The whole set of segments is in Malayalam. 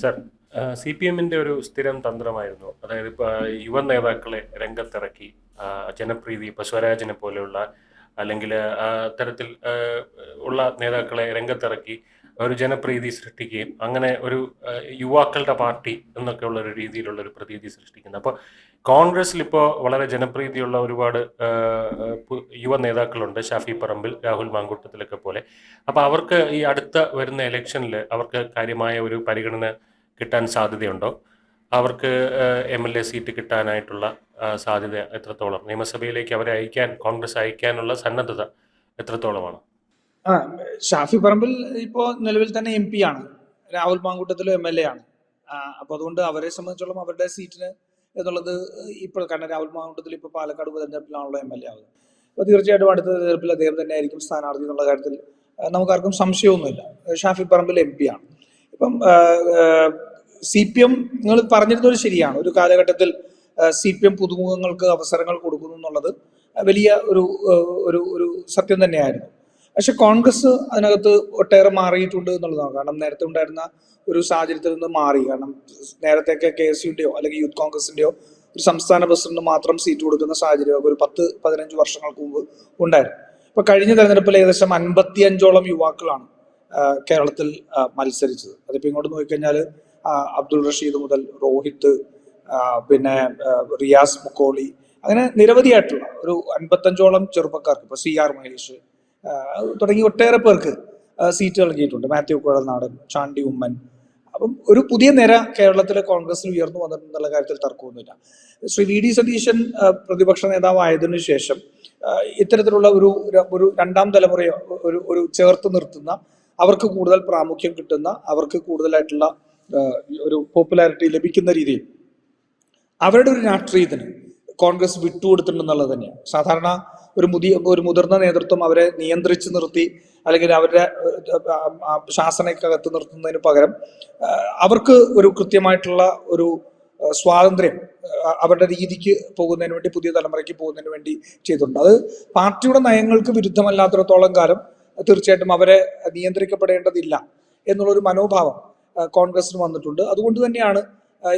സർ സി പി എമ്മിന്റെ ഒരു സ്ഥിരം തന്ത്രമായിരുന്നു. അതായത് ഇപ്പൊ യുവ നേതാക്കളെ രംഗത്തിറക്കി ജനപ്രീതി ഇപ്പൊ സ്വരാജിനെ പോലെയുള്ള അല്ലെങ്കിൽ തരത്തിൽ ഉള്ള നേതാക്കളെ രംഗത്തിറക്കി ഒരു ജനപ്രീതി സൃഷ്ടിക്കുകയും അങ്ങനെ ഒരു യുവാക്കളുടെ പാർട്ടി എന്നൊക്കെയുള്ള ഒരു രീതിയിലുള്ള ഒരു പ്രതീതി സൃഷ്ടിക്കുന്നത് അപ്പോൾ കോൺഗ്രസിൽ ഇപ്പോൾ വളരെ ജനപ്രീതിയുള്ള ഒരുപാട് യുവ നേതാക്കളുണ്ട്. ഷാഫി പറമ്പിൽ രാഹുൽ മാങ്കൂട്ടത്തിലൊക്കെ പോലെ. അപ്പോൾ അവർക്ക് ഈ അടുത്ത വരുന്ന ഇലക്ഷനിൽ അവർക്ക് കാര്യമായ ഒരു പരിഗണന കിട്ടാൻ സാധ്യതയുണ്ടോ? അവർക്ക് എം എൽ എ സീറ്റ് കിട്ടാനായിട്ടുള്ള സാധ്യത എത്രത്തോളം? നിയമസഭയിലേക്ക് അവരെ അയക്കാൻ കോൺഗ്രസ് അയക്കാനുള്ള സന്നദ്ധത എത്രത്തോളമാണ്? ഷാഫി പറമ്പിൽ ഇപ്പോൾ നിലവിൽ തന്നെ എം പി ആണ്. രാഹുൽ മാങ്കൂട്ടത്തിലും എം എൽ എ ആണ്. അപ്പോൾ അതുകൊണ്ട് അവരെ സംബന്ധിച്ചോളം അവരുടെ സീറ്റിന് എന്നുള്ളത് ഇപ്പോൾ കാരണം രാഹുൽ മാങ്കൂട്ടത്തിൽ ഇപ്പോൾ പാലക്കാട് ഉപതെരഞ്ഞെടുപ്പിലാണല്ലോ എം എൽ എ ആവുന്നത് അപ്പോൾ തീർച്ചയായിട്ടും അടുത്ത തെരഞ്ഞെടുപ്പിൽ അദ്ദേഹം തന്നെ ആയിരിക്കും സ്ഥാനാർത്ഥി എന്നുള്ള കാര്യത്തിൽ നമുക്കാർക്കും സംശയമൊന്നുമില്ല. ഷാഫി പറമ്പിൽ എം പി ആണ്. ഇപ്പം സി പി എം നിങ്ങൾ പറഞ്ഞിരുന്നത് ശരിയാണ്. ഒരു കാലഘട്ടത്തിൽ സി പി എം പുതുമുഖങ്ങൾക്ക് അവസരങ്ങൾ കൊടുക്കുന്നു എന്നുള്ളത് വലിയ ഒരു ഒരു സത്യം തന്നെയായിരുന്നു. പക്ഷെ കോൺഗ്രസ് അതിനകത്ത് ഒട്ടേറെ മാറിയിട്ടുണ്ട് എന്നുള്ളതാണ്. കാരണം നേരത്തെ ഉണ്ടായിരുന്ന ഒരു സാഹചര്യത്തിൽ നിന്ന് മാറി. കാരണം നേരത്തെയൊക്കെ കെ എസ് യുടെയോ അല്ലെങ്കിൽ യൂത്ത് കോൺഗ്രസിന്റെയോ ഒരു സംസ്ഥാന പ്രസിഡന്റ് മാത്രം സീറ്റ് കൊടുക്കുന്ന സാഹചര്യം ഒരു പത്ത് പതിനഞ്ച് വർഷങ്ങൾക്ക് മുമ്പ് ഉണ്ടായിരുന്നു. ഇപ്പൊ കഴിഞ്ഞ തെരഞ്ഞെടുപ്പിൽ ഏകദേശം അൻപത്തി അഞ്ചോളം യുവാക്കളാണ് കേരളത്തിൽ മത്സരിച്ചത്. അതിപ്പോ ഇങ്ങോട്ട് നോക്കിക്കഴിഞ്ഞാൽ അബ്ദുൾ റഷീദ് മുതൽ രോഹിത് പിന്നെ റിയാസ് മുക്കോളി അങ്ങനെ നിരവധിയായിട്ടുള്ള ഒരു അൻപത്തഞ്ചോളം ചെറുപ്പക്കാർക്ക് ഇപ്പൊ സി ആർ മഹേഷ് തുടങ്ങി ഒട്ടേറെ പേർക്ക് സീറ്റ് നൽകിയിട്ടുണ്ട്. മാത്യു കുഴൽനാടൻ ചാണ്ടി ഉമ്മൻ. അപ്പം ഒരു പുതിയ നിര കേരളത്തിലെ കോൺഗ്രസിൽ ഉയർന്നു വന്നിട്ടുണ്ടെന്നുള്ള കാര്യത്തിൽ തർക്കമൊന്നുമില്ല. ശ്രീ വി ഡി സതീശൻ പ്രതിപക്ഷ നേതാവായതിനു ശേഷം ഇത്തരത്തിലുള്ള ഒരു ഒരു രണ്ടാം തലമുറയെ ഒരു ഒരു ചേർത്ത് നിർത്തുന്ന അവർക്ക് കൂടുതൽ പ്രാമുഖ്യം കിട്ടുന്ന അവർക്ക് കൂടുതലായിട്ടുള്ള ഒരു പോപ്പുലാരിറ്റി ലഭിക്കുന്ന രീതിയിൽ അവരുടെ ഒരു രാഷ്ട്രീയത്തിന് കോൺഗ്രസ് വിട്ടുകൊടുത്തിട്ടുണ്ടെന്നുള്ളത് തന്നെയാണ്. സാധാരണ ഒരു മുതിയ ഒരു മുതിർന്ന നേതൃത്വം അവരെ നിയന്ത്രിച്ച് നിർത്തി അല്ലെങ്കിൽ അവരുടെ ശാസനയ്ക്കകത്ത് നിർത്തുന്നതിന് പകരം അവർക്ക് ഒരു കൃത്യമായിട്ടുള്ള ഒരു സ്വാതന്ത്ര്യം അവരുടെ രീതിക്ക് പോകുന്നതിന് വേണ്ടി പുതിയ തലമുറയ്ക്ക് പോകുന്നതിന് വേണ്ടി ചെയ്തിട്ടുണ്ട്. അത് പാർട്ടിയുടെ നയങ്ങൾക്ക് വിരുദ്ധമല്ലാത്തിടത്തോളം കാലം തീർച്ചയായിട്ടും അവരെ നിയന്ത്രിക്കപ്പെടേണ്ടതില്ല എന്നുള്ളൊരു മനോഭാവം കോൺഗ്രസിന് വന്നിട്ടുണ്ട്. അതുകൊണ്ട് തന്നെയാണ്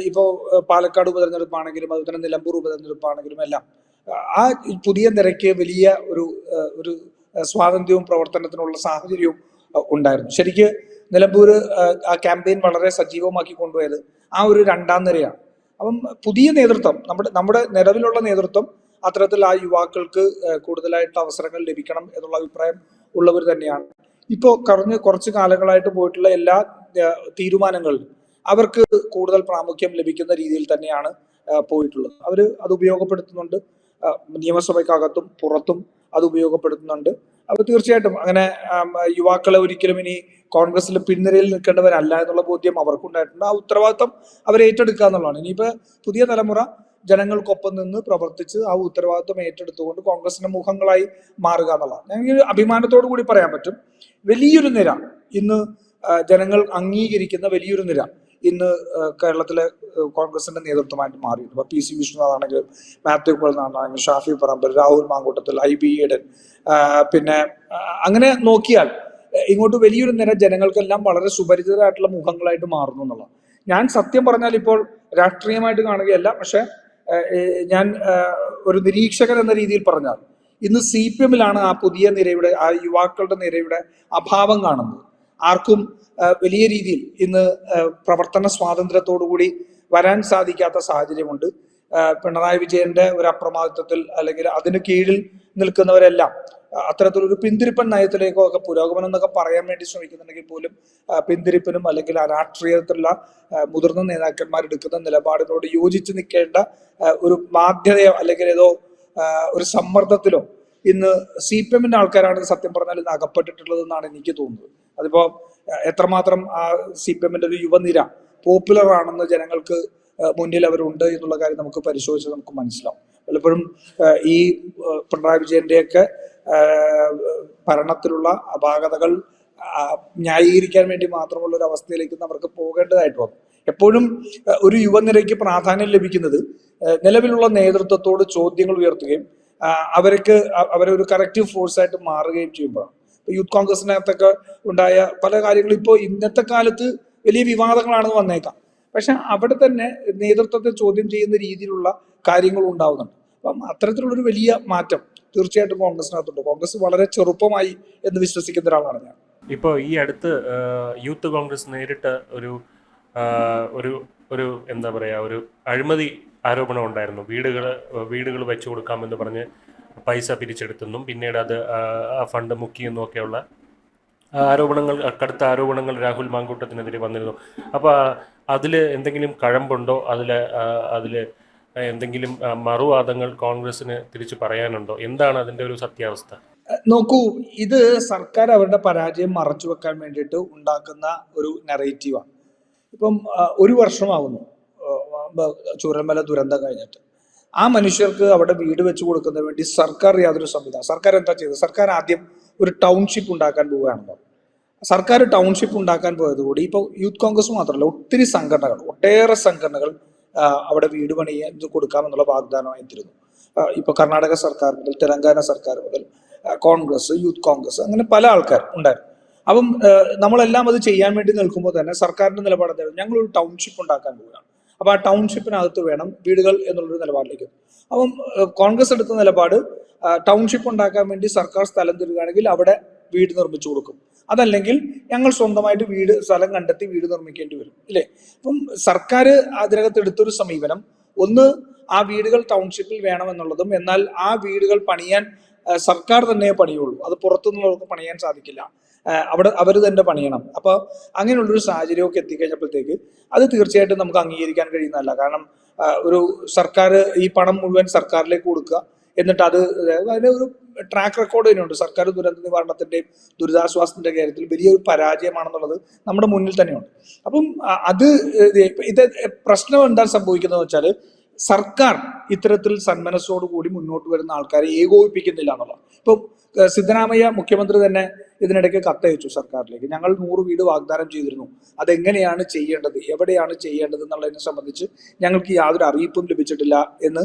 ഇപ്പോൾ ഇപ്പോ പാലക്കാട് ഉപതെരഞ്ഞെടുപ്പാണെങ്കിലും അതുപോലെ തന്നെ നിലമ്പൂർ ഉപതെരഞ്ഞെടുപ്പാണെങ്കിലും എല്ലാം ആ, പുതിയ നിരയ്ക്ക് വലിയ ഒരു ഒരു സ്വാതന്ത്ര്യവും പ്രവർത്തനത്തിനുള്ള സാഹചര്യവും ഉണ്ടായിരുന്നു. ശരിക്ക് നിലമ്പൂർ ആ, ക്യാമ്പയിൻ വളരെ സജീവമാക്കി കൊണ്ടുപോയത് ആ ഒരു രണ്ടാം നിരയാണ്. അപ്പം പുതിയ നേതൃത്വം നമ്മുടെ നമ്മുടെ നിലവിലുള്ള നേതൃത്വം അത്തരത്തിൽ ആ യുവാക്കൾക്ക് കൂടുതലായിട്ട് അവസരങ്ങൾ ലഭിക്കണം എന്നുള്ള അഭിപ്രായം ഉള്ളവർ തന്നെയാണ്. ഇപ്പോൾ കഴിഞ്ഞ കുറച്ച് കാലങ്ങളായിട്ട് പോയിട്ടുള്ള എല്ലാ തീരുമാനങ്ങളിലും അവർക്ക് കൂടുതൽ പ്രാമുഖ്യം ലഭിക്കുന്ന രീതിയിൽ തന്നെയാണ് പോയിട്ടുള്ളത്. അവർ അത് ഉപയോഗപ്പെടുത്തുന്നുണ്ട്. നിയമസഭയ്ക്കകത്തും പുറത്തും അത് ഉപയോഗപ്പെടുത്തുന്നുണ്ട്. അപ്പൊ തീർച്ചയായിട്ടും അങ്ങനെ യുവാക്കളെ ഒരിക്കലും ഇനി കോൺഗ്രസിൽ പിൻനിരയിൽ നിൽക്കേണ്ടവരല്ല എന്നുള്ള ബോധ്യം അവർക്കുണ്ടായിട്ടുണ്ട്. ആ ഉത്തരവാദിത്തം അവർ ഏറ്റെടുക്കുക എന്നുള്ളതാണ്. ഇനിയിപ്പോ പുതിയ തലമുറ ജനങ്ങൾക്കൊപ്പം നിന്ന് പ്രവർത്തിച്ച് ആ ഉത്തരവാദിത്വം ഏറ്റെടുത്തുകൊണ്ട് കോൺഗ്രസിന്റെ മുഖങ്ങളായി മാറുക എന്നുള്ളതാണ്. ഞങ്ങൾക്ക് അഭിമാനത്തോടു കൂടി പറയാൻ പറ്റും. വലിയൊരു നിര ഇന്ന് ജനങ്ങൾ അംഗീകരിക്കുന്ന വലിയൊരു നിര ഇന്ന് കേരളത്തിലെ കോൺഗ്രസിന്റെ നേതൃത്വമായിട്ട് മാറിയിട്ടുണ്ട് ഇപ്പൊ പി സി വിഷ്ണുനാഥ് ആണെങ്കിലും മാത്യു കൊളനാണെങ്കിലും ഷാഫി പറമ്പൽ രാഹുൽ മാങ്കൂട്ടത്തിൽ ഐ ബി ഈഡൻ പിന്നെ അങ്ങനെ നോക്കിയാൽ ഇങ്ങോട്ട് വലിയൊരു നിര ജനങ്ങൾക്കെല്ലാം വളരെ സുപരിചിതരായിട്ടുള്ള മുഖങ്ങളായിട്ട് മാറുന്നു എന്നുള്ളത് ഞാൻ സത്യം പറഞ്ഞാൽ ഇപ്പോൾ രാഷ്ട്രീയമായിട്ട് കാണുകയല്ല പക്ഷെ ഞാൻ ഒരു നിരീക്ഷകൻ എന്ന രീതിയിൽ പറഞ്ഞാൽ ഇന്ന് സി പി എമ്മിലാണ് ആ പുതിയ നിരയുടെ ആ യുവാക്കളുടെ നിരയുടെ അഭാവം കാണുന്നത്. ആർക്കും വലിയ രീതിയിൽ ഇന്ന് പ്രവർത്തന സ്വാതന്ത്ര്യത്തോടുകൂടി വരാൻ സാധിക്കാത്ത സാഹചര്യമുണ്ട്. പിണറായി വിജയന്റെ ഒരു അപ്രമാദിത്വത്തിൽ അല്ലെങ്കിൽ അതിന് കീഴിൽ നിൽക്കുന്നവരെല്ലാം അത്തരത്തിലൊരു പിന്തിരിപ്പൻ നയത്തിലേക്കോ ഒക്കെ പുരോഗമനം എന്നൊക്കെ പറയാൻ വേണ്ടി ശ്രമിക്കുന്നുണ്ടെങ്കിൽ പോലും പിന്തിരിപ്പനും അല്ലെങ്കിൽ രാഷ്ട്രീയത്തിലുള്ള മുതിർന്ന നേതാക്കന്മാർ എടുക്കുന്ന നിലപാടിനോട് യോജിച്ച് നിൽക്കേണ്ട ഒരു ബാധ്യതയോ അല്ലെങ്കിൽ ഏതോ ഒരു സമ്മർദ്ദത്തിലോ ഇന്ന് സി പി എമ്മിന്റെ ആൾക്കാരാണ് സത്യം പറഞ്ഞാൽ ഇന്ന് അകപ്പെട്ടിട്ടുള്ളത് എന്നാണ് എനിക്ക് തോന്നുന്നത്. അതിപ്പോ എത്രമാത്രം ആ സി പി എമ്മിന്റെ ഒരു യുവനിര പോപ്പുലർ ആണെന്ന് ജനങ്ങൾക്ക് മുന്നിൽ അവരുണ്ട് എന്നുള്ള കാര്യം നമുക്ക് പരിശോധിച്ച് നമുക്ക് മനസ്സിലാവും. പലപ്പോഴും ഈ പിണറായി വിജയന്റെയൊക്കെ ഭരണത്തിലുള്ള അപാകതകൾ ന്യായീകരിക്കാൻ വേണ്ടി മാത്രമുള്ള ഒരു അവസ്ഥയിലേക്ക് അവർക്ക് പോകേണ്ടതായിട്ട് വന്നു. എപ്പോഴും ഒരു യുവനിരയ്ക്ക് പ്രാധാന്യം ലഭിക്കുന്നത് നിലവിലുള്ള നേതൃത്വത്തോട് ചോദ്യങ്ങൾ ഉയർത്തുകയും അവർക്ക് അവരെ ഒരു കറക്റ്റീവ് ഫോഴ്സ് ആയിട്ട് മാറുകയും ചെയ്യുമ്പോഴാണ്. യൂത്ത് കോൺഗ്രസിനകത്തൊക്കെ ഉണ്ടായ പല കാര്യങ്ങളും ഇപ്പോൾ ഇന്നത്തെ കാലത്ത് വലിയ വിവാദങ്ങളാണ് വന്നേക്കാം. പക്ഷെ അവിടെ തന്നെ നേതൃത്വത്തെ ചോദ്യം ചെയ്യുന്ന രീതിയിലുള്ള കാര്യങ്ങൾ ഉണ്ടാവുന്നുണ്ട്. അപ്പം അത്തരത്തിലുള്ളൊരു വലിയ മാറ്റം തീർച്ചയായിട്ടും കോൺഗ്രസിനകത്തുണ്ട്. കോൺഗ്രസ് വളരെ ചെറുപ്പമായി എന്ന് വിശ്വസിക്കുന്ന ഒരാളാണ് ഞാൻ. ഇപ്പോൾ ഈ അടുത്ത് യൂത്ത് കോൺഗ്രസ് നേരിട്ട് ഒരു ഒരു ഒരു എന്താ പറയുക ഒരു അഴിമതി ആരോപണം ഉണ്ടായിരുന്നു. വീടുകൾ വീടുകൾ വെച്ചു കൊടുക്കാമെന്ന് പറഞ്ഞ് പൈസ പിരിച്ചെടുത്തെന്നും പിന്നീട് അത് ആ, ഫണ്ട് മുക്കിയെന്നും ഒക്കെയുള്ള ആ, ആരോപണങ്ങൾ കടുത്ത ആരോപണങ്ങൾ രാഹുൽ മാങ്കൂട്ടത്തിനെതിരെ വന്നിരുന്നു. അപ്പോൾ അതിൽ എന്തെങ്കിലും കഴമ്പുണ്ടോ? അതിൽ അതിൽ എന്തെങ്കിലും മറുവാദങ്ങൾ കോൺഗ്രസിന് തിരിച്ചു പറയാനുണ്ടോ? എന്താണ് അതിന്റെ ഒരു സത്യാവസ്ഥ? നോക്കൂ ഇത് സർക്കാർ അവരുടെ പരാജയം മറച്ചു വെക്കാൻ വേണ്ടിയിട്ട് ഉണ്ടാക്കുന്ന ഒരു നെറേറ്റീവാണ് ഇപ്പം ഒരു വർഷമാകുന്നു ചൂരൽമല ദുരന്തം കഴിഞ്ഞിട്ട്. ആ മനുഷ്യർക്ക് അവിടെ വീട് വെച്ച് കൊടുക്കുന്നതിന് വേണ്ടി സർക്കാർ യാതൊരു സംവിധാനം സർക്കാർ എന്താ ചെയ്തത്? സർക്കാർ ആദ്യം ഒരു ടൗൺഷിപ്പ് ഉണ്ടാക്കാൻ പോവുകയാണല്ലോ. സർക്കാർ ടൗൺഷിപ്പ് ഉണ്ടാക്കാൻ പോയതുകൂടി ഇപ്പോൾ യൂത്ത് കോൺഗ്രസ് മാത്രമല്ല ഒത്തിരി സംഘടനകൾ ഒട്ടേറെ സംഘടനകൾ അവിടെ വീട് പണിയാൻ കൊടുക്കാം കൊടുക്കാമെന്നുള്ള വാഗ്ദാനമായി തരുന്നു. ഇപ്പൊ കർണാടക സർക്കാർ മുതൽ തെലങ്കാന സർക്കാർ മുതൽ കോൺഗ്രസ് യൂത്ത് കോൺഗ്രസ് അങ്ങനെ പല ആൾക്കാർ ഉണ്ടായിരുന്നു. അപ്പം നമ്മളെല്ലാം അത് ചെയ്യാൻ വേണ്ടി നിൽക്കുമ്പോൾ തന്നെ സർക്കാരിന്റെ നിലപാട് ഞങ്ങൾ ഒരു ടൗൺഷിപ്പ് ഉണ്ടാക്കാൻ പോവുകയാണ്. അപ്പൊ ആ ടൗൺഷിപ്പിനകത്ത് വേണം വീടുകൾ എന്നുള്ളൊരു നിലപാടിലേക്ക്. അപ്പം കോൺഗ്രസ് എടുത്ത നിലപാട് ടൗൺഷിപ്പ് ഉണ്ടാക്കാൻ വേണ്ടി സർക്കാർ സ്ഥലം തരികയാണെങ്കിൽ അവിടെ വീട് നിർമ്മിച്ചു കൊടുക്കും. അതല്ലെങ്കിൽ ഞങ്ങൾ സ്വന്തമായിട്ട് വീട് സ്ഥലം കണ്ടെത്തി വീട് നിർമ്മിക്കേണ്ടി വരും. ഇല്ലേ? അപ്പം സർക്കാർ അതിനകത്ത് എടുത്തൊരു സമീപനം ഒന്ന് ആ വീടുകൾ ടൗൺഷിപ്പിൽ വേണമെന്നുള്ളതും എന്നാൽ ആ വീടുകൾ പണിയാൻ സർക്കാർ തന്നെ പണിയുള്ളൂ. അത് പുറത്തുനിന്നുള്ളവർക്ക് പണിയാൻ സാധിക്കില്ല. അവിടെ അവർ തന്നെ പണിയണം. അപ്പൊ അങ്ങനെയുള്ളൊരു സാഹചര്യമൊക്കെ എത്തിക്കഴിഞ്ഞപ്പോഴത്തേക്ക് അത് തീർച്ചയായിട്ടും നമുക്ക് അംഗീകരിക്കാൻ കഴിയുന്നതല്ല. കാരണം ഒരു സർക്കാർ ഈ പണം മുഴുവൻ സർക്കാരിലേക്ക് കൊടുക്കുക എന്നിട്ട് അത് അതിന് ഒരു ട്രാക്ക് റെക്കോർഡ് തന്നെയുണ്ട്. സർക്കാർ ദുരന്ത നിവാരണത്തിന്റെയും ദുരിതാശ്വാസത്തിന്റെ കാര്യത്തിൽ വലിയൊരു പരാജയമാണെന്നുള്ളത് നമ്മുടെ മുന്നിൽ തന്നെയുണ്ട്. അപ്പം അത് ഇത് പ്രശ്നം എന്താ സംഭവിക്കുന്നത് വെച്ചാൽ സർക്കാർ ഇത്തരത്തിൽ സന്മനസ്സോടുകൂടി മുന്നോട്ട് വരുന്ന ആൾക്കാരെ ഏകോപിപ്പിക്കുന്നില്ല എന്നുള്ളത് ഇപ്പം സിദ്ധരാമയ്യ മുഖ്യമന്ത്രി തന്നെ ഇതിനിടയ്ക്ക് കത്തയച്ചു സർക്കാരിലേക്ക്. ഞങ്ങൾ നൂറ് വീട് വാഗ്ദാനം ചെയ്തിരുന്നു. അതെങ്ങനെയാണ് ചെയ്യേണ്ടത്? എവിടെയാണ് ചെയ്യേണ്ടത് എന്നുള്ളതിനെ സംബന്ധിച്ച് ഞങ്ങൾക്ക് യാതൊരു അറിയിപ്പും ലഭിച്ചിട്ടില്ല എന്ന്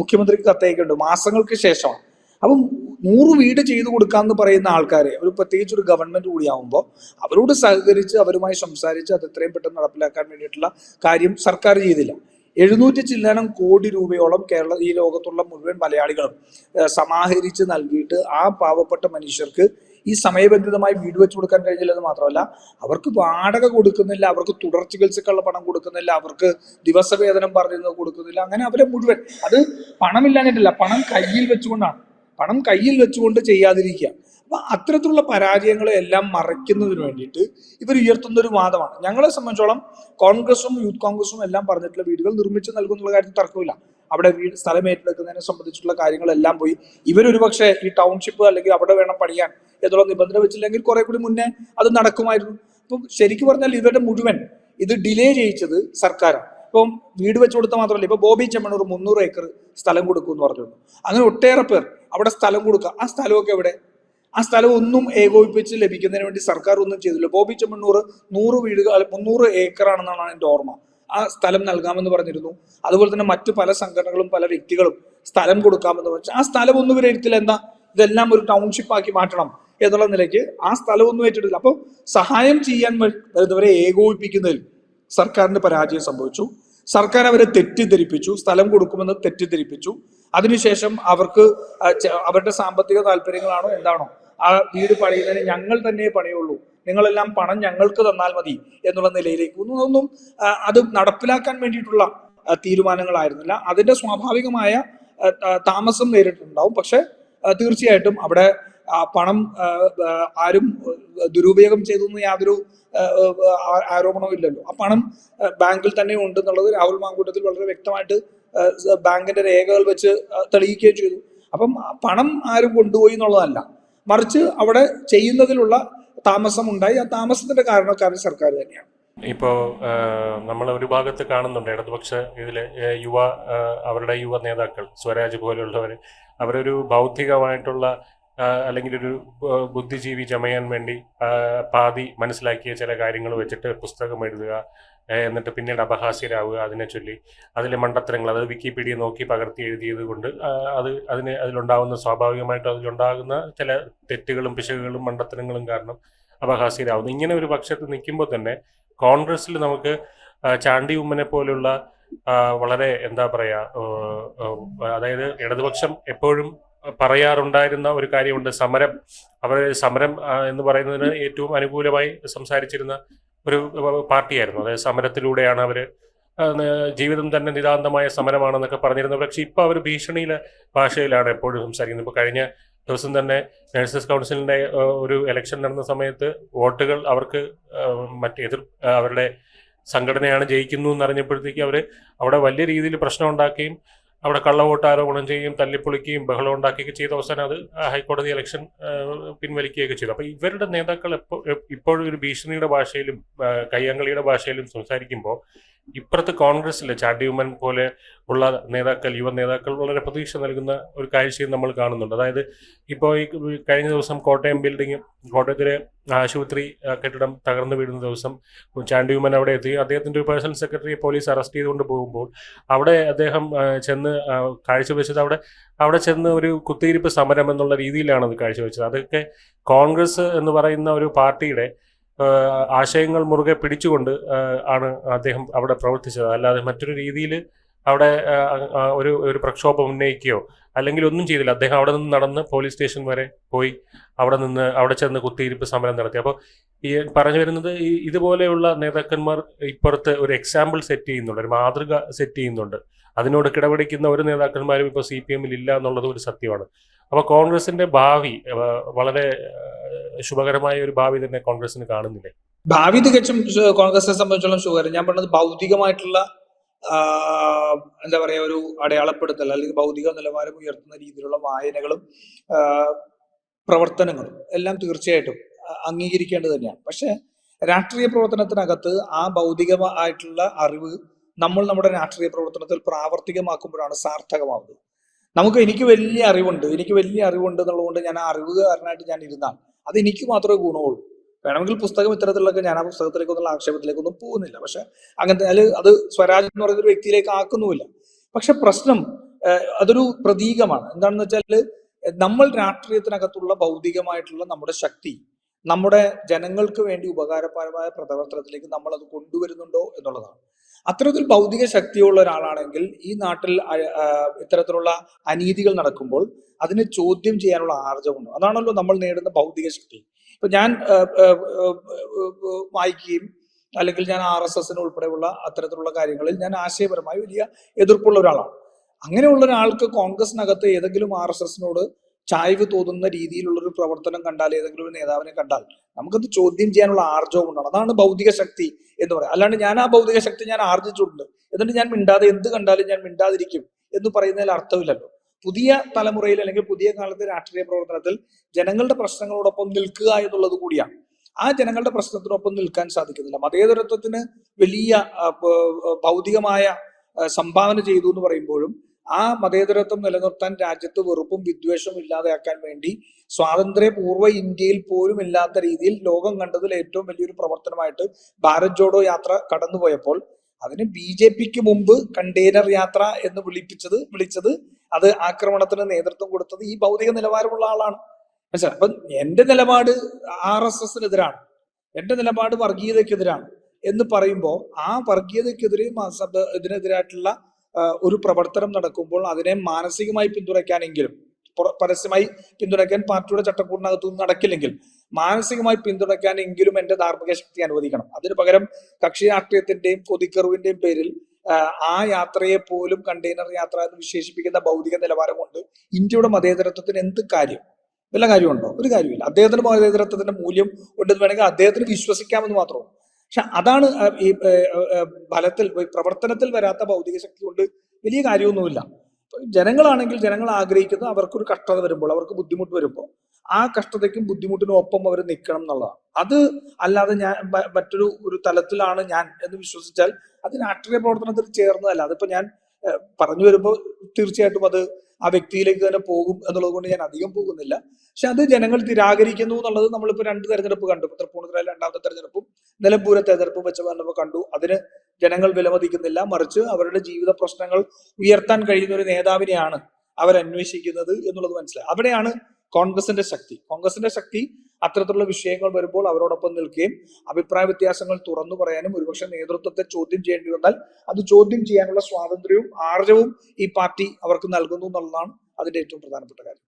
മുഖ്യമന്ത്രിക്ക് കത്തയക്കുന്നുണ്ട് മാസങ്ങൾക്ക് ശേഷമാണ്. അപ്പം നൂറ് വീട് ചെയ്തു കൊടുക്കാമെന്ന് പറയുന്ന ആൾക്കാരെ ഒരു പ്രത്യേകിച്ച് ഒരു ഗവൺമെന്റ് കൂടിയാവുമ്പോൾ അവരോട് സഹകരിച്ച് അവരുമായി സംസാരിച്ച് അത് എത്രയും പെട്ടെന്ന് നടപ്പിലാക്കാൻ വേണ്ടിയിട്ടുള്ള കാര്യം സർക്കാർ ചെയ്തില്ല. എഴുന്നൂറ്റി ചില്ലാനം കോടി രൂപയോളം കേരള ഈ ലോകത്തുള്ള മുഴുവൻ മലയാളികളും സമാഹരിച്ച് നൽകിയിട്ട് ആ പാവപ്പെട്ട മനുഷ്യർക്ക് ഈ സമയബന്ധിതമായി വീട് വെച്ച് കൊടുക്കാൻ കഴിഞ്ഞില്ലെന്ന് മാത്രമല്ല അവർക്ക് വാടക കൊടുക്കുന്നില്ല അവർക്ക് തുടർ ചികിത്സക്കുള്ള പണം കൊടുക്കുന്നില്ല അവർക്ക് ദിവസവേതനം പറഞ്ഞിരുന്നത് കൊടുക്കുന്നില്ല അങ്ങനെ അവരെ മുഴുവൻ. അത് പണമില്ലാഞ്ഞിട്ടില്ല പണം കയ്യിൽ വെച്ചുകൊണ്ടാണ്. പണം കയ്യിൽ വെച്ചുകൊണ്ട് ചെയ്യാതിരിക്കുക. അപ്പൊ അത്തരത്തിലുള്ള പരാജയങ്ങളെ എല്ലാം മറയ്ക്കുന്നതിന് വേണ്ടിയിട്ട് ഇവർ ഉയർത്തുന്ന ഒരു വാദമാണ്. ഞങ്ങളെ സംബന്ധിച്ചോളം കോൺഗ്രസും യൂത്ത് കോൺഗ്രസും എല്ലാം പറഞ്ഞിട്ടുള്ള വീടുകൾ നിർമ്മിച്ചു നൽകുന്നുള്ള കാര്യത്തിൽ തർക്കമില്ല. അവിടെ വീട് സ്ഥലം ഏറ്റെടുക്കുന്നതിനെ സംബന്ധിച്ചിട്ടുള്ള കാര്യങ്ങളെല്ലാം പോയി. ഇവരൊരു പക്ഷേ ഈ ടൗൺഷിപ്പ് അല്ലെങ്കിൽ അവിടെ വേണം പണിയാൻ എന്നുള്ള നിബന്ധന വെച്ചില്ലെങ്കിൽ കുറെ കൂടി മുന്നേ അത് നടക്കുമായിരുന്നു. അപ്പം ശരിക്കും പറഞ്ഞാൽ ഇവരുടെ മുഴുവൻ ഇത് ഡിലേ ചെയ്യിച്ചത് സർക്കാരാണ്. ഇപ്പം വീട് വെച്ച് കൊടുത്താൽ മാത്രമല്ല ഇപ്പൊ ബോബി ചെമ്മണ്ണൂർ മുന്നൂറ് ഏക്കർ സ്ഥലം കൊടുക്കും എന്ന് പറഞ്ഞു അങ്ങനെ ഒട്ടേറെ പേർ അവിടെ സ്ഥലം കൊടുക്കുക. ആ സ്ഥലമൊക്കെ എവിടെ? ആ സ്ഥലം ഒന്നും ഏകോപിപ്പിച്ച് ലഭിക്കുന്നതിന് വേണ്ടി സർക്കാർ ഒന്നും ചെയ്തില്ല. ബോബി ചെമ്മണ്ണൂർ നൂറ് വീടുകൾ മുന്നൂറ് ഏക്കറാണെന്നാണ് എന്റെ ഓർമ്മ. ആ സ്ഥലം നൽകാമെന്ന് പറഞ്ഞിരുന്നു. അതുപോലെ തന്നെ മറ്റു പല സംഘടനകളും പല വ്യക്തികളും സ്ഥലം കൊടുക്കാമെന്ന് പറഞ്ഞു. ആ സ്ഥലം ഒന്നും വിലയിരുത്തില്ല എന്താ? ഇതെല്ലാം ഒരു ടൗൺഷിപ്പ് ആക്കി മാറ്റണം എന്നുള്ള നിലയ്ക്ക് ആ സ്ഥലമൊന്നും ഏറ്റെടുത്തില്ല. അപ്പോൾ സഹായം ചെയ്യാൻ വരുന്നവരെ ഏകോപിപ്പിക്കുന്നതിൽ സർക്കാരിന് പരാജയം സംഭവിച്ചു. സർക്കാർ അവരെ തെറ്റിദ്ധരിപ്പിച്ചു. സ്ഥലം കൊടുക്കുമെന്ന് തെറ്റിദ്ധരിപ്പിച്ചു. അതിനുശേഷം അവർക്ക് അവരുടെ സാമ്പത്തിക താല്പര്യങ്ങളാണോ എന്താണോ ആ വീട് പണിയുന്നതിന് ഞങ്ങൾ തന്നെ പണിയുള്ളൂ. നിങ്ങളെല്ലാം പണം ഞങ്ങൾക്ക് തന്നാൽ മതി എന്നുള്ള നിലയിലേക്ക് ഒന്നും അത് നടപ്പിലാക്കാൻ വേണ്ടിയിട്ടുള്ള തീരുമാനങ്ങളായിരുന്നില്ല. അതിന്റെ സ്വാഭാവികമായ താമസം നേരിട്ടുണ്ടാവും പക്ഷെ തീർച്ചയായിട്ടും അവിടെ പണം ആരും ദുരുപയോഗം ചെയ്തു യാതൊരു ആരോപണവും ഇല്ലല്ലോ. ആ പണം ബാങ്കിൽ തന്നെ ഉണ്ട് എന്നുള്ളത് രാഹുൽ മാങ്കൂട്ടത്തിൽ വളരെ വ്യക്തമായിട്ട് ബാങ്കിന്റെ രേഖകൾ വെച്ച് തെളിയിക്കുകയും ചെയ്തു. അപ്പം പണം ആരും കൊണ്ടുപോയി എന്നുള്ളതല്ല. മറിച്ച് അവിടെ ചെയ്യുന്നതിലുള്ള താമസം ഉണ്ടായി ആ താമസത്തിന്റെ കാരണക്കാരൻ സർക്കാർ തന്നെയാണ്. ഇപ്പോ നമ്മൾ ഒരു ഭാഗത്ത് കാണുന്നുണ്ട്. ഇടതുപക്ഷ ഇതിൽ യുവ അവരുടെ യുവ നേതാക്കൾ സ്വരാജ് പോലുള്ളവർ അവരൊരു ബൗദ്ധികമായിട്ടുള്ള അല്ലെങ്കിൽ ഒരു ബുദ്ധിജീവി ചമയാൻ വേണ്ടി പാതി മനസ്സിലാക്കിയ ചില കാര്യങ്ങൾ വെച്ചിട്ട് പുസ്തകം എഴുതുക എന്നിട്ട് പിന്നീട് അപഹാസ്യരാവുക അതിനെ ചൊല്ലി. അതിലെ മണ്ടത്തരങ്ങൾ അത് വിക്കിപീഡിയ നോക്കി പകർത്തി എഴുതിയത് കൊണ്ട് അത് അതിന് അതിലുണ്ടാകുന്ന സ്വാഭാവികമായിട്ടും അതിലുണ്ടാകുന്ന ചില തെറ്റുകളും പിശകുകളും മണ്ടത്തരങ്ങളും കാരണം അപഹാസ്യരാകുന്നു ഇങ്ങനെ ഒരു പക്ഷത്ത് നിൽക്കുമ്പോൾ തന്നെ കോൺഗ്രസ്സിൽ നമുക്ക് ചാണ്ടി ഉമ്മനെ പോലുള്ള വളരെ എന്താ പറയാ ആ, ആ, അതായത് ഇടതുപക്ഷം എപ്പോഴും പറയാറുണ്ടായിരുന്ന ഒരു കാര്യമുണ്ട്. സമരം അവർ സമരം എന്ന് പറയുന്നതിന് ഏറ്റവും അനുകൂലമായി സംസാരിച്ചിരുന്ന ഒരു പാർട്ടിയായിരുന്നു. അതായത് സമരത്തിലൂടെയാണ് അവർ ജീവിതം തന്നെ നിതാന്തമായ സമരമാണെന്നൊക്കെ പറഞ്ഞിരുന്നത്. പക്ഷേ ഇപ്പോൾ അവർ ഭീഷണിയിലെ ഭാഷയിലാണ് എപ്പോഴും സംസാരിക്കുന്നത്. ഇപ്പോൾ കഴിഞ്ഞ ദിവസം തന്നെ നഴ്സസ് കൗൺസിലിന്റെ ഒരു ഇലക്ഷൻ നടന്ന സമയത്ത് വോട്ടുകൾ അവർക്ക് മറ്റേ എതിർ അവരുടെ സംഘടനയാണ് ജയിക്കുന്നു എന്നറിഞ്ഞപ്പോഴത്തേക്ക് അവർ അവിടെ വലിയ രീതിയിൽ പ്രശ്നം ഉണ്ടാക്കുകയും അവിടെ കള്ളവോട്ട് ആരോപണം ചെയ്യുകയും തല്ലിപ്പൊളിക്കുകയും ബഹളം ഉണ്ടാക്കുകയൊക്കെ ചെയ്ത അവസാനം അത് ഹൈക്കോടതി ഇലക്ഷൻ പിൻവലിക്കുകയൊക്കെ ചെയ്തു. അപ്പൊ ഇവരുടെ നേതാക്കൾ എപ്പോ ഇപ്പോഴും ഒരു ഭീഷണിയുടെ ഭാഷയിലും കയ്യാങ്കളിയുടെ ഭാഷയിലും സംസാരിക്കുമ്പോൾ ഇപ്പുറത്ത് കോൺഗ്രസ്സിലെ ചാണ്ടി ഉമ്മൻ പോലെ ഉള്ള നേതാക്കൾ യുവ നേതാക്കൾ വളരെ പ്രതീക്ഷ നൽകുന്ന ഒരു കാഴ്ചയും നമ്മൾ കാണുന്നുണ്ട്. അതായത് ഇപ്പോൾ ഈ കഴിഞ്ഞ ദിവസം കോട്ടയം ബിൽഡിംഗ് കോട്ടയത്തിലെ ആശുപത്രി കെട്ടിടം തകർന്നു വീഴുന്ന ദിവസം ചാണ്ടിയുമൻ അവിടെ എത്തി. അദ്ദേഹത്തിന്റെ ഒരു പേഴ്സണൽ സെക്രട്ടറിയെ പോലീസ് അറസ്റ്റ് ചെയ്തുകൊണ്ട് പോകുമ്പോൾ അവിടെ അദ്ദേഹം ചെന്ന് കാഴ്ചവെച്ചത് അവിടെ അവിടെ ചെന്ന് ഒരു കുത്തിയിരിപ്പ് സമരം എന്നുള്ള രീതിയിലാണ് അത് കാഴ്ചവെച്ചത്. അതൊക്കെ കോൺഗ്രസ് എന്ന് പറയുന്ന ഒരു പാർട്ടിയുടെ ആശയങ്ങൾ മുറുകെ പിടിച്ചുകൊണ്ട് ആണ് അദ്ദേഹം അവിടെ പ്രവർത്തിച്ചത്. അല്ലാതെ മറ്റൊരു രീതിയിൽ അവിടെ ഒരു ഒരു പ്രക്ഷോഭം ഉന്നയിക്കുകയോ അല്ലെങ്കിൽ ഒന്നും ചെയ്തില്ല. അദ്ദേഹം അവിടെ നിന്ന് നടന്ന് പോലീസ് സ്റ്റേഷൻ വരെ പോയി അവിടെ നിന്ന് അവിടെ ചെന്ന് കുത്തിയിരിപ്പ് സമരം നടത്തി. അപ്പോൾ ഈ പറഞ്ഞു വരുന്നത് ഇതുപോലെയുള്ള നേതാക്കന്മാർ ഇപ്പുറത്ത് ഒരു എക്സാമ്പിൾ സെറ്റ് ചെയ്യുന്നുണ്ട് ഒരു മാതൃക സെറ്റ് ചെയ്യുന്നുണ്ട്. അതിനോട് കിടപിടിക്കുന്ന ഒരു നേതാക്കന്മാരും ഇപ്പോൾ സി പി എമ്മിൽ ഇല്ല എന്നുള്ളത് ഒരു സത്യമാണ്. അപ്പോൾ കോൺഗ്രസിന്റെ ഭാവി വളരെ ശുഭകരമായ ഒരു ഭാവി തന്നെ കോൺഗ്രസിന് കാണുന്നില്ലേ? ഭാവി തികച്ചും കോൺഗ്രസിനെ സംബന്ധിച്ചോളം ശുഭകരം. ഞാൻ പറഞ്ഞത് ഭൗതികമായിട്ടുള്ള എന്താ പറയാ ഒരു അടയാളപ്പെടുത്തൽ അല്ലെങ്കിൽ ഭൗതിക നിലവാരം ഉയർത്തുന്ന രീതിയിലുള്ള വായനകളും പ്രവർത്തനങ്ങളും എല്ലാം തീർച്ചയായിട്ടും അംഗീകരിക്കേണ്ടത് തന്നെയാണ്. പക്ഷേ രാഷ്ട്രീയ പ്രവർത്തനത്തിനകത്ത് ആ ഭൗതികമായിട്ടുള്ള അറിവ് നമ്മൾ നമ്മുടെ രാഷ്ട്രീയ പ്രവർത്തനത്തിൽ പ്രാവർത്തികമാക്കുമ്പോഴാണ് സാർത്ഥകമാവുന്നത്. നമുക്ക് എനിക്ക് വലിയ അറിവുണ്ട്. എനിക്ക് വലിയ അറിവുണ്ട് എന്നുള്ളതുകൊണ്ട് ഞാൻ ആ അറിവുകാരനായിട്ട് ഞാൻ ഇരുന്നാൽ അത് എനിക്ക് മാത്രമേ ഗുണമുള്ളൂ. വേണമെങ്കിൽ പുസ്തകം ഇത്തരത്തിലൊക്കെ ഞാൻ ആ പുസ്തകത്തിലേക്കൊന്നുള്ള ആക്ഷേപത്തിലേക്കൊന്നും പോകുന്നില്ല. പക്ഷെ അങ്ങനത്തെ അതിൽ അത് സ്വരാജ് എന്ന് പറയുന്ന ഒരു വ്യക്തിയിലേക്ക് ആക്കുന്നുമില്ല. പക്ഷെ പ്രശ്നം അതൊരു പ്രതീകമാണ്. എന്താണെന്ന് വെച്ചാൽ നമ്മൾ രാഷ്ട്രീയത്തിനകത്തുള്ള ഭൗതികമായിട്ടുള്ള നമ്മുടെ ശക്തി നമ്മുടെ ജനങ്ങൾക്ക് വേണ്ടി ഉപകാരപരമായ പ്രവർത്തനത്തിലേക്ക് നമ്മൾ അത് കൊണ്ടുവരുന്നുണ്ടോ എന്നുള്ളതാണ്. അത്തരത്തിൽ ഭൗതിക ശക്തിയുള്ള ഒരാളാണെങ്കിൽ ഈ നാട്ടിൽ ഇത്തരത്തിലുള്ള അനീതികൾ നടക്കുമ്പോൾ അതിനെ ചോദ്യം ചെയ്യാനുള്ള ആർജവുണ്ട് അതാണല്ലോ നമ്മൾ നേടുന്ന ഭൗതിക ശക്തി. ഇപ്പൊ ഞാൻ വായിക്കുകയും അല്ലെങ്കിൽ ഞാൻ ആർ എസ് എസിന് ഉൾപ്പെടെയുള്ള അത്തരത്തിലുള്ള കാര്യങ്ങളിൽ ഞാൻ ആശയപരമായി വലിയ എതിർപ്പുള്ള ഒരാളാണ്. അങ്ങനെയുള്ള ഒരാൾക്ക് കോൺഗ്രസിനകത്ത് ഏതെങ്കിലും ആർ എസ് എസിനോട് ചായ്വ് തോന്നുന്ന രീതിയിലുള്ള ഒരു പ്രവർത്തനം കണ്ടാൽ ഏതെങ്കിലും ഒരു നേതാവിനെ കണ്ടാൽ നമുക്കത് ചോദ്യം ചെയ്യാനുള്ള ആർജവം ഉണ്ടാണ് അതാണ് ഭൗതിക ശക്തി എന്ന് പറയുന്നത്. അല്ലാണ്ട് ഞാൻ ആ ഭൗതിക ശക്തി ഞാൻ ആർജിച്ചിട്ടുണ്ട്. എന്നിട്ട് ഞാൻ മിണ്ടാതെ എന്ത് കണ്ടാലും ഞാൻ മിണ്ടാതിരിക്കും എന്ന് പറയുന്നതിൽ അർത്ഥമില്ലല്ലോ. പുതിയ തലമുറയിൽ അല്ലെങ്കിൽ പുതിയ കാലത്തെ രാഷ്ട്രീയ പ്രവർത്തനത്തിൽ ജനങ്ങളുടെ പ്രശ്നങ്ങളോടൊപ്പം നിൽക്കുക എന്നുള്ളത് കൂടിയാണ്. ആ ജനങ്ങളുടെ പ്രശ്നത്തിനൊപ്പം നിൽക്കാൻ സാധിക്കുന്നില്ല. മതേതരത്വത്തിന് വലിയ ഭൗതികമായ സംഭാവന ചെയ്തു എന്ന് പറയുമ്പോഴും ആ മതേതരത്വം നിലനിർത്താൻ രാജ്യത്ത് വെറുപ്പും വിദ്വേഷവും ഇല്ലാതെയാക്കാൻ വേണ്ടി സ്വാതന്ത്ര്യപൂർവ ഇന്ത്യയിൽ പോലും ഇല്ലാത്ത രീതിയിൽ ലോകം കണ്ടതിൽ ഏറ്റവും വലിയൊരു പ്രവർത്തനമായിട്ട് ഭാരത് ജോഡോ യാത്ര കടന്നുപോയപ്പോൾ അതിന് ബി ജെ പിക്ക് മുമ്പ് കണ്ടെയ്നർ യാത്ര എന്ന് വിളിപ്പിച്ചത് വിളിച്ചത് അത് ആക്രമണത്തിന് നേതൃത്വം കൊടുത്തത് ഈ ഭൗതിക നിലവാരമുള്ള ആളാണ്. മനസ്സിലായി? അപ്പൊ എന്റെ നിലപാട് ആർ എസ് എസിനെതിരാണ്. എന്റെ നിലപാട് വർഗീയതയ്ക്കെതിരാണ് എന്ന് പറയുമ്പോൾ ആ സഭ- ഇതിനെതിരായിട്ടുള്ള ഒരു പ്രവർത്തനം നടക്കുമ്പോൾ അതിനെ മാനസികമായി പിന്തുണയ്ക്കാനെങ്കിലും പരസ്യമായി പിന്തുണയ്ക്കാൻ പാർട്ടിയുടെ ചട്ടക്കൂടിനകത്തൊന്നും നടക്കില്ലെങ്കിൽ മാനസികമായി പിന്തുണയ്ക്കാനെങ്കിലും എന്റെ ധാർമ്മിക ശക്തി അനുവദിക്കണം. അതിനു പകരം കക്ഷി രാഷ്ട്രീയത്തിന്റെയും കൊതിക്കറിവിന്റെയും പേരിൽ ആ, യാത്രയെ പോലും കണ്ടെയ്നർ യാത്ര എന്ന് വിശേഷിപ്പിക്കുന്ന ഭൗതിക നിലവാരം കൊണ്ട് ഇന്ത്യയുടെ മതേതരത്വത്തിന് എന്ത് കാര്യം? വല്ല കാര്യമുണ്ടോ? ഒരു കാര്യമില്ല. അദ്ദേഹത്തിന് മതേതരത്വത്തിന്റെ മൂല്യം ഉണ്ടെന്ന് വേണമെങ്കിൽ അദ്ദേഹത്തിന് വിശ്വസിക്കാമെന്ന് മാത്രമേ പക്ഷെ അതാണ് ഈ ഫലത്തിൽ പ്രവർത്തനത്തിൽ വരാത്ത ഭൗതിക ശക്തി കൊണ്ട് വലിയ കാര്യമൊന്നുമില്ല. ജനങ്ങളാണെങ്കിൽ ജനങ്ങൾ ആഗ്രഹിക്കുന്നത് അവർക്കൊരു കഷ്ടത വരുമ്പോൾ അവർക്ക് ബുദ്ധിമുട്ട് വരുമ്പോൾ ആ കഷ്ടതയ്ക്കും ബുദ്ധിമുട്ടിനും ഒപ്പം അവർ നിൽക്കണം എന്നുള്ളതാണ്. അത് അല്ലാതെ ഞാൻ മറ്റൊരു ഒരു തലത്തിലാണ് ഞാൻ എന്ന് വിശ്വസിച്ചാൽ അത് രാഷ്ട്രീയ പ്രവർത്തനത്തിൽ ചേർന്നതല്ല. അതിപ്പോ ഞാൻ പറഞ്ഞു വരുമ്പോൾ തീർച്ചയായിട്ടും അത് ആ വ്യക്തിയിലേക്ക് തന്നെ പോകും എന്നുള്ളത് കൊണ്ട് ഞാൻ അധികം പോകുന്നില്ല. പക്ഷെ അത് ജനങ്ങൾ നിരാകരിക്കുന്നു എന്നുള്ളത് നമ്മളിപ്പോ രണ്ട് തെരഞ്ഞെടുപ്പ് കണ്ടു. ഇപ്പൊ തൃപ്പൂണിത്തുറയിലെ രണ്ടാമത്തെ തെരഞ്ഞെടുപ്പും നിലമ്പൂരെ തെരഞ്ഞെടുപ്പും വെച്ച് വന്നപ്പോൾ കണ്ടു. അതിന് ജനങ്ങൾ വിലമതിക്കുന്നില്ല. മറിച്ച് അവരുടെ ജീവിത പ്രശ്നങ്ങൾ ഉയർത്താൻ കഴിയുന്ന ഒരു നേതാവിനെയാണ് അവരന്വേഷിക്കുന്നത് എന്നുള്ളത് മനസ്സിലായി. അവിടെയാണ് കോൺഗ്രസിന്റെ ശക്തി. കോൺഗ്രസിന്റെ ശക്തി അത്തരത്തിലുള്ള വിഷയങ്ങൾ വരുമ്പോൾ അവരോടൊപ്പം നിൽക്കുകയും അഭിപ്രായ വ്യത്യാസങ്ങൾ തുറന്നു പറയാനും ഒരുപക്ഷെ നേതൃത്വത്തെ ചോദ്യം ചെയ്യേണ്ടി വന്നാൽ അത് ചോദ്യം ചെയ്യാനുള്ള സ്വാതന്ത്ര്യവും ആർജവും ഈ പാർട്ടി അവർക്ക് നൽകുന്നു എന്നുള്ളതാണ് അതിന്റെ ഏറ്റവും പ്രധാനപ്പെട്ട കാര്യം.